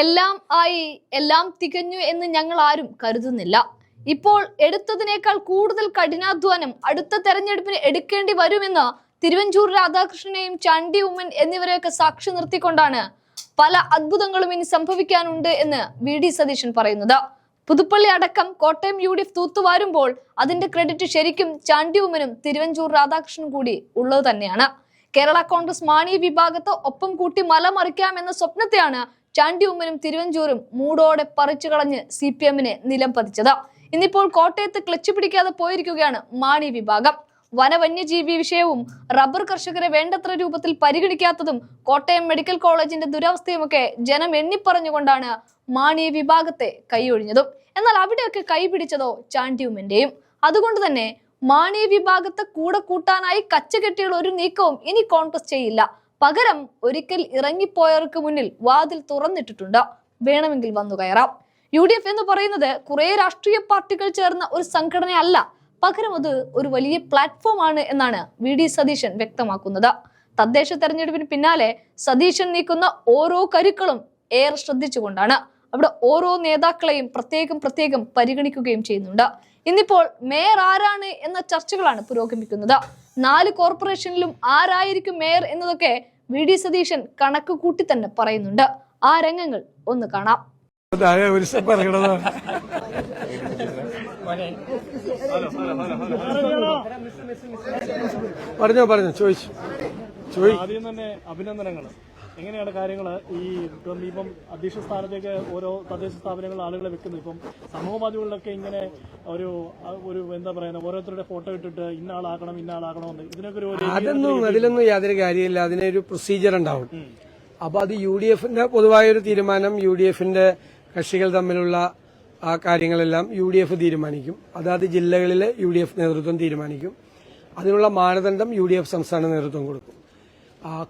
എല്ലാം ആയി എല്ലാം തികഞ്ഞു എന്ന് ഞങ്ങൾ ആരും കരുതുന്നില്ല. ഇപ്പോൾ എടുത്തതിനേക്കാൾ കൂടുതൽ കഠിനാധ്വാനം അടുത്ത തെരഞ്ഞെടുപ്പിന് എടുക്കേണ്ടി വരുമെന്ന് തിരുവഞ്ചൂർ രാധാകൃഷ്ണനെയും ചാണ്ടി ഉമ്മൻ എന്നിവരെയൊക്കെ സാക്ഷി നിർത്തിക്കൊണ്ടാണ് പല അത്ഭുതങ്ങളും ഇനി സംഭവിക്കാനുണ്ട് എന്ന് വി ഡി സതീശൻ പറയുന്നത്. പുതുപ്പള്ളി അടക്കം കോട്ടയം യു ഡി എഫ് തൂത്തുവാരുമ്പോൾ അതിന്റെ ക്രെഡിറ്റ് ശരിക്കും ചാണ്ടി ഉമ്മനും തിരുവഞ്ചൂർ രാധാകൃഷ്ണനും കൂടി ഉള്ളത് തന്നെയാണ്. കേരള കോൺഗ്രസ് മാണി വിഭാഗത്ത് ഒപ്പം കൂട്ടി മലമറിക്കാമെന്ന സ്വപ്നത്തെയാണ് ചാണ്ടി ഉമ്മനും തിരുവഞ്ചൂരും മൂടോടെ പറിച്ചു കളഞ്ഞ് സി പി എമ്മിനെ നിലം പതിച്ചത്. ഇന്നിപ്പോൾ കോട്ടയത്ത് ക്ലച്ച് പിടിക്കാതെ പോയിരിക്കുകയാണ് മാണി വിഭാഗം. വനവന്യജീവി വിഷയവും റബ്ബർ കർഷകരെ വേണ്ടത്ര രൂപത്തിൽ പരിഗണിക്കാത്തതും കോട്ടയം മെഡിക്കൽ കോളേജിന്റെ ദുരവസ്ഥയുമൊക്കെ ജനം എണ്ണിപ്പറഞ്ഞുകൊണ്ടാണ് മാണി വിഭാഗത്തെ കൈയൊഴിഞ്ഞതും. എന്നാൽ അവിടെയൊക്കെ കൈപിടിച്ചതോ ചാണ്ടിയുമ്മന്റെയും. അതുകൊണ്ട് തന്നെ മാണി വിഭാഗത്തെ കൂടെ കൂട്ടാനായി കച്ചകെട്ടിയുള്ള ഒരു നീക്കവും ഇനി കോൺഗ്രസ് ചെയ്യില്ല. പകരം ഒരിക്കൽ ഇറങ്ങിപ്പോയവർക്ക് മുന്നിൽ വാതിൽ തുറന്നിട്ടിട്ടുണ്ട്. വേണമെങ്കിൽ വന്നു കയറാം. യു ഡി എഫ് എന്ന് പറയുന്നത് കുറെ രാഷ്ട്രീയ പാർട്ടികൾ ചേർന്ന ഒരു സംഘടനയല്ല. പകരം അത് ഒരു വലിയ പ്ലാറ്റ്ഫോം ആണ് എന്നാണ് വി ഡി സതീശൻ വ്യക്തമാക്കുന്നത്. തദ്ദേശ തെരഞ്ഞെടുപ്പിന് പിന്നാലെ സതീശൻ നീക്കുന്ന ഓരോ കരുക്കളും ഏറെ ശ്രദ്ധിച്ചുകൊണ്ടാണ്. അവിടെ ഓരോ നേതാക്കളെയും പ്രത്യേകം പ്രത്യേകം പരിഗണിക്കുകയും ചെയ്യുന്നുണ്ട്. ഇന്നിപ്പോൾ മേയർ ആരാണ് എന്ന ചർച്ചകളാണ് പുരോഗമിക്കുന്നത്. നാല് കോർപ്പറേഷനിലും ആരായിരിക്കും മേയർ എന്നതൊക്കെ വി ഡി സതീശൻ കണക്ക് കൂട്ടി തന്നെ പറയുന്നുണ്ട്. ആ രംഗങ്ങൾ ഒന്ന് കാണാം. പറഞ്ഞോ പറഞ്ഞോ ചോദിച്ചു. ചോദി ആദ്യം തന്നെ അഭിനന്ദനങ്ങൾ. എങ്ങനെയാണ് കാര്യങ്ങൾ ഈ ഇപ്പം അധ്യക്ഷ സ്ഥാനത്തേക്ക് ഓരോ തദ്ദേശ സ്ഥാപനങ്ങൾ ആളുകളെ വെക്കുന്നത് ഇപ്പം സമൂഹ മാധ്യമങ്ങളിലൊക്കെ ഇങ്ങനെ ഒരു ഒരു എന്താ പറയുക ഓരോരുത്തരുടെ ഫോട്ടോ ഇട്ടിട്ട് ഇന്ന ഇന്നാളാക്കണം ഇന്ന ആളാക്കണമെന്ന് ഇതിനൊക്കെ ഒരു അതൊന്നും അതിലൊന്നും യാതൊരു കാര്യമില്ല. അതിനൊരു പ്രൊസീജിയർ ഉണ്ടാവും. അപ്പൊ അത് യു ഡി എഫിന്റെ പൊതുവായൊരു തീരുമാനം യു ഡി എഫിന്റെ കക്ഷികൾ തമ്മിലുള്ള ആ കാര്യങ്ങളെല്ലാം യു ഡി എഫ് തീരുമാനിക്കും അതാത് ജില്ലകളിലെ യു ഡി എഫ് നേതൃത്വം തീരുമാനിക്കും. അതിനുള്ള മാനദണ്ഡം യു ഡി എഫ് സംസ്ഥാന നേതൃത്വം കൊടുക്കും.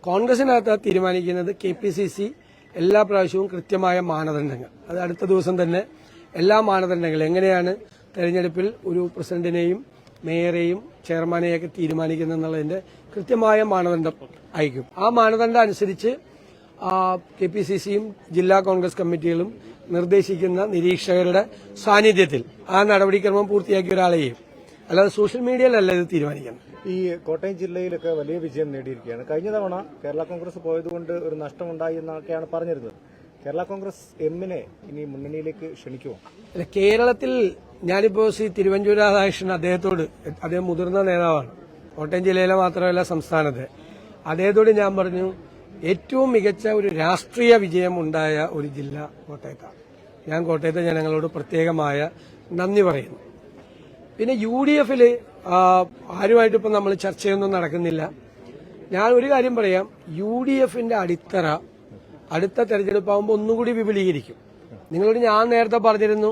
കോൺഗ്രസിനകത്ത് തീരുമാനിക്കുന്നത് കെ പി സി സി എല്ലാ പ്രാവശ്യവും കൃത്യമായ മാനദണ്ഡങ്ങൾ. അത് അടുത്ത ദിവസം തന്നെ എല്ലാ മാനദണ്ഡങ്ങളും. എങ്ങനെയാണ് തെരഞ്ഞെടുപ്പിൽ ഒരു പ്രസിഡന്റിനെയും മേയറെയും ചെയർമാനെയൊക്കെ തീരുമാനിക്കുന്നത് എന്നുള്ളതിന്റെ കൃത്യമായ മാനദണ്ഡം അയക്കും ആ മാനദണ്ഡം അനുസരിച്ച് കെ പി സി സിയും ജില്ലാ കോൺഗ്രസ് കമ്മിറ്റികളും നിർദ്ദേശിക്കുന്ന നിരീക്ഷകരുടെ സാന്നിധ്യത്തിൽ ആ നടപടിക്രമം പൂർത്തിയാക്കിയ ഒരാളെ ചെയ്യും അല്ലാതെ സോഷ്യൽ മീഡിയയിലല്ല ഇത് തീരുമാനിക്കുന്നത്. ഈ കോട്ടയം ജില്ലയിലൊക്കെ വലിയ വിജയം നേടിയിരിക്കുകയാണ്. കഴിഞ്ഞ തവണ കേരള കോൺഗ്രസ് പോയതുകൊണ്ട് ഒരു നഷ്ടമുണ്ടായി എന്നൊക്കെയാണ് പറഞ്ഞിരുന്നത്. കേരള കോൺഗ്രസ് എമ്മിനെ ഇനി മുന്നണിയിലേക്ക് ക്ഷണിക്കുമോ? അല്ല, കേരളത്തിൽ ഞാനിപ്പോ ശ്രീ തിരുവഞ്ചൂർ രാധാകൃഷ്ണൻ അദ്ദേഹത്തോട് അദ്ദേഹം മുതിർന്ന നേതാവാണ്. കോട്ടയം ജില്ലയിലെ മാത്രമല്ല സംസ്ഥാനത്തെ. അദ്ദേഹത്തോട് ഞാൻ പറഞ്ഞു ഏറ്റവും മികച്ച ഒരു രാഷ്ട്രീയ വിജയം ഉണ്ടായ ഒരു ജില്ല കോട്ടയത്താണ്. ഞാൻ കോട്ടയത്തെ ജനങ്ങളോട് പ്രത്യേകമായ നന്ദി പറയുന്നു. പിന്നെ യു ഡി എഫിൽ ആരുമായിട്ട് ഇപ്പം നമ്മൾ ചർച്ചയൊന്നും നടക്കുന്നില്ല. ഞാൻ ഒരു കാര്യം പറയാം. യു ഡി എഫിന്റെ അടിത്തറ അടുത്ത തെരഞ്ഞെടുപ്പാകുമ്പോൾ ഒന്നുകൂടി വിപുലീകരിക്കും. നിങ്ങളോട് ഞാൻ നേരത്തെ പറഞ്ഞിരുന്നു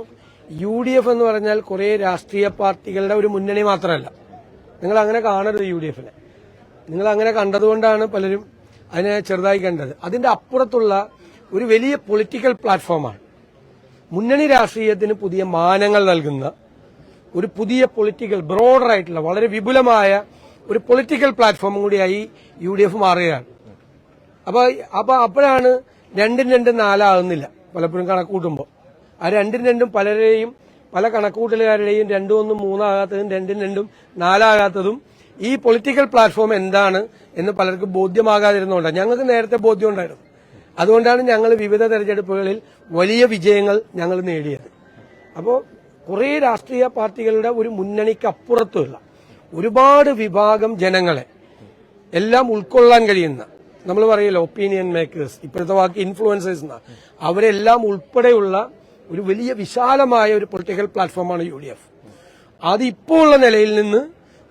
യു ഡി എഫ് എന്ന് പറഞ്ഞാൽ കുറെ രാഷ്ട്രീയ പാർട്ടികളുടെ ഒരു മുന്നണി മാത്രമല്ല. നിങ്ങൾ അങ്ങനെ കാണരുത് യു ഡി എഫിനെ. നിങ്ങൾ അങ്ങനെ കണ്ടതുകൊണ്ടാണ് പലരും അതിനെ ചെറുതായി കണ്ടത്. അതിന്റെ അപ്പുറത്തുള്ള ഒരു വലിയ പൊളിറ്റിക്കൽ പ്ലാറ്റ്ഫോമാണ്. മുന്നണി രാഷ്ട്രീയത്തിന് പുതിയ മാനങ്ങൾ നൽകുന്ന ഒരു പുതിയ പൊളിറ്റിക്കൽ ബ്രോഡർ ആയിട്ടുള്ള വളരെ വിപുലമായ ഒരു പൊളിറ്റിക്കൽ പ്ലാറ്റ്ഫോം കൂടിയായി യു ഡി എഫ് മാറുകയാണ്. അപ്പൊ അപ്പൊ അപ്പോഴാണ് രണ്ടും രണ്ടും നാലാകുന്നില്ല പലപ്പോഴും കണക്കൂട്ടുമ്പോൾ. ആ രണ്ടും രണ്ടും പലരെയും പല കണക്കൂട്ടലുകാരുടെയും രണ്ടും ഒന്നും മൂന്നാകാത്തതും രണ്ടും രണ്ടും നാലാകാത്തതും ഈ പൊളിറ്റിക്കൽ പ്ലാറ്റ്ഫോം എന്താണ് എന്ന് പലർക്കും ബോധ്യമാകാതിരുന്നുകൊണ്ടാണ് ഞങ്ങൾക്ക് നേരത്തെ ബോധ്യം ഉണ്ടായിരുന്നു അതുകൊണ്ടാണ് ഞങ്ങൾ വിവിധ തെരഞ്ഞെടുപ്പുകളിൽ വലിയ വിജയങ്ങൾ ഞങ്ങൾ നേടിയത്. അപ്പോൾ കുറേ രാഷ്ട്രീയ പാർട്ടികളുടെ ഒരു മുന്നണിക്കപ്പുറത്തുള്ള ഒരുപാട് വിഭാഗം ജനങ്ങളെ എല്ലാം ഉൾക്കൊള്ളാൻ കഴിയുന്ന നമ്മൾ പറയല്ലോ ഒപ്പീനിയൻ മേക്കേഴ്സ് ഇപ്പോഴത്തെ വാക്ക് ഇൻഫ്ലുവൻസേഴ്സ് എന്ന അവരെല്ലാം ഉൾപ്പെടെയുള്ള ഒരു വലിയ വിശാലമായ ഒരു പൊളിറ്റിക്കൽ പ്ലാറ്റ്ഫോമാണ് യു ഡി എഫ്. അത് ഉള്ള നിലയിൽ നിന്ന്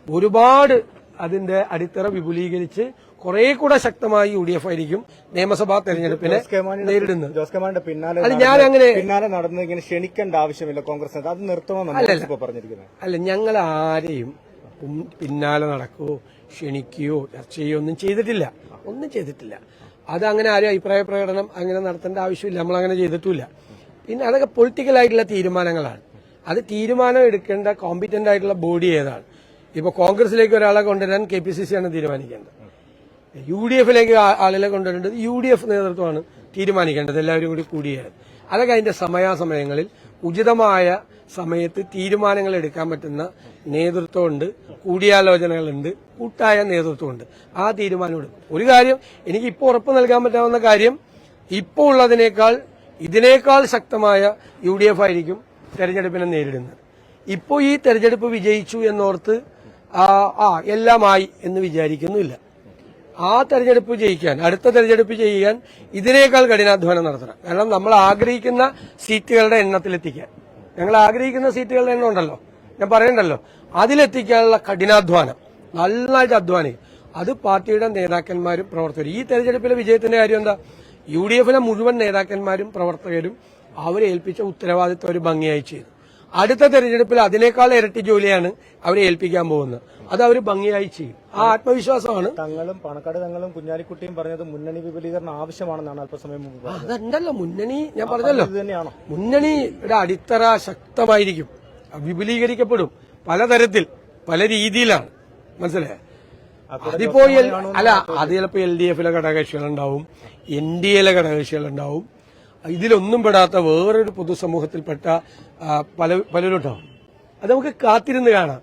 ഒരുപാട് അതിന്റെ അടിത്തറ വിപുലീകരിച്ച് കുറെ കൂടെ ശക്തമായി യു ഡി എഫ് ആയിരിക്കും നിയമസഭാ തെരഞ്ഞെടുപ്പിനെ നേരിടുന്നത്. ജോസ് കെ പിന്നാലെ അല്ല, ഞാൻ അങ്ങനെ- പിന്നാലെ നടന്ന് ഇങ്ങനെ ക്ഷണിക്കേണ്ട ആവശ്യമില്ല കോൺഗ്രസ് അത് നിർത്തണമെന്നാണ് പറഞ്ഞിരിക്കുന്നത്. അല്ല ഞങ്ങൾ ആരെയും പിന്നാലെ നടക്കുകയോ ക്ഷണിക്കുകയോ ചർച്ച ചെയ്യുകയോ ഒന്നും ചെയ്തിട്ടില്ല. ഒന്നും ചെയ്തിട്ടില്ല. അത് അങ്ങനെ ആരും അഭിപ്രായ പ്രകടനം അങ്ങനെ നടത്തേണ്ട ആവശ്യമില്ല. നമ്മൾ അങ്ങനെ ചെയ്തിട്ടില്ല പിന്നെ അതൊക്കെ പൊളിറ്റിക്കൽ ആയിട്ടുള്ള തീരുമാനങ്ങളാണ്. അത് തീരുമാനം എടുക്കേണ്ട കോമ്പിറ്റന്റ് ആയിട്ടുള്ള ബോഡി ഏതാണ്? ഇപ്പൊ കോൺഗ്രസിലേക്ക് ഒരാളെ കൊണ്ടുവരാൻ കെ പി സി സി ആണ് തീരുമാനിക്കേണ്ടത്. യു ഡി എഫിലേക്ക് ആളുകളെ കൊണ്ടുവരേണ്ടത് യു ഡി എഫ് നേതൃത്വമാണ് തീരുമാനിക്കേണ്ടത് എല്ലാവരും കൂടി കൂടിയാണ് അതൊക്കെ അതിന്റെ സമയാസമയങ്ങളിൽ ഉചിതമായ സമയത്ത് തീരുമാനങ്ങൾ എടുക്കാൻ പറ്റുന്ന നേതൃത്വമുണ്ട് കൂടിയാലോചനകളുണ്ട് കൂട്ടായ നേതൃത്വമുണ്ട്. ആ തീരുമാനം എടുക്കും ഒരു കാര്യം എനിക്ക് ഇപ്പോൾ ഉറപ്പ് നൽകാൻ പറ്റാവുന്ന കാര്യം ഇപ്പോൾ ഉള്ളതിനേക്കാൾ ഇതിനേക്കാൾ ശക്തമായ യു ഡി എഫ് ആയിരിക്കും തെരഞ്ഞെടുപ്പിനെ നേരിടുന്നത്. ഇപ്പോൾ ഈ തെരഞ്ഞെടുപ്പ് വിജയിച്ചു എന്നോർത്ത് ആ എല്ലാമായി എന്ന് വിചാരിക്കുന്നില്ല ആ തെരഞ്ഞെടുപ്പ് ജയിക്കാൻ അടുത്ത തെരഞ്ഞെടുപ്പ് ചെയ്യാൻ ഇതിനേക്കാൾ കഠിനാധ്വാനം നടത്തണം. കാരണം നമ്മൾ ആഗ്രഹിക്കുന്ന സീറ്റുകളുടെ എണ്ണത്തിലെത്തിക്കാൻ ഞങ്ങൾ ആഗ്രഹിക്കുന്ന സീറ്റുകളുടെ എണ്ണം ഉണ്ടല്ലോ. ഞാൻ പറയണ്ടല്ലോ. അതിലെത്തിക്കാനുള്ള കഠിനാധ്വാനം. നന്നായിട്ട് അധ്വാനിക്കും അത് പാർട്ടിയുടെ നേതാക്കന്മാരും പ്രവർത്തകരും. ഈ തെരഞ്ഞെടുപ്പിലെ വിജയത്തിന്റെ കാര്യം എന്താ? യു ഡി എഫിലെ മുഴുവൻ നേതാക്കന്മാരും പ്രവർത്തകരും അവരെ ഏൽപ്പിച്ച ഉത്തരവാദിത്വം ഒരു ഭംഗിയായി ചെയ്തു. അടുത്ത തെരഞ്ഞെടുപ്പിൽ അതിനേക്കാൾ ഇരട്ടി ജോലിയാണ് അവരെ ഏൽപ്പിക്കാൻ പോകുന്നത്. അത് അവർ ഭംഗിയായി ചെയ്യും. ആ ആത്മവിശ്വാസമാണ്. തങ്ങളും പണക്കാട് തങ്ങളും കുഞ്ഞാലിക്കുട്ടിയും പറഞ്ഞത് മുന്നണി വിപുലീകരണം ആവശ്യമാണെന്നാണ് അല്പസമയം മുമ്പ് അതുണ്ടല്ലോ മുന്നണി ഞാൻ പറഞ്ഞല്ലോ. തന്നെയാണോ? മുന്നണിയുടെ അടിത്തറ ശക്തമായിരിക്കും. വിപുലീകരിക്കപ്പെടും. പലതരത്തിൽ പല രീതിയിലാണ്. മനസ്സിലെ അതിപ്പോ അല്ല അത് ചിലപ്പോ എൽ ഡി എഫിലെ ഘടകകക്ഷികളുണ്ടാവും. എൻ ഡി എയിലെ ഘടകകക്ഷികളുണ്ടാവും. ഇതിലൊന്നും പെടാത്ത വേറൊരു പൊതുസമൂഹത്തിൽപ്പെട്ട പല പലരുണ്ടാവും അത് നമുക്ക് കാത്തിരുന്ന് കാണാം.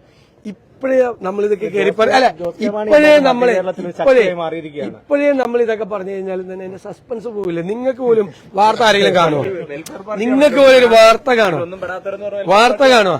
ഇപ്പോഴേ നമ്മൾ ഇതൊക്കെ കയറി അല്ല ഇപ്പോഴേ നമ്മൾ. ഇപ്പോഴേ നമ്മൾ ഇതൊക്കെ പറഞ്ഞു കഴിഞ്ഞാൽ തന്നെ എന്നെ സസ്പെൻസ് പോവില്ല. നിങ്ങൾക്ക് പോലും വാർത്ത ആരെങ്കിലും കാണുമോ? നിങ്ങൾക്ക് പോലും ഒരു വാർത്ത കാണുമോ? വാർത്ത കാണുമോ?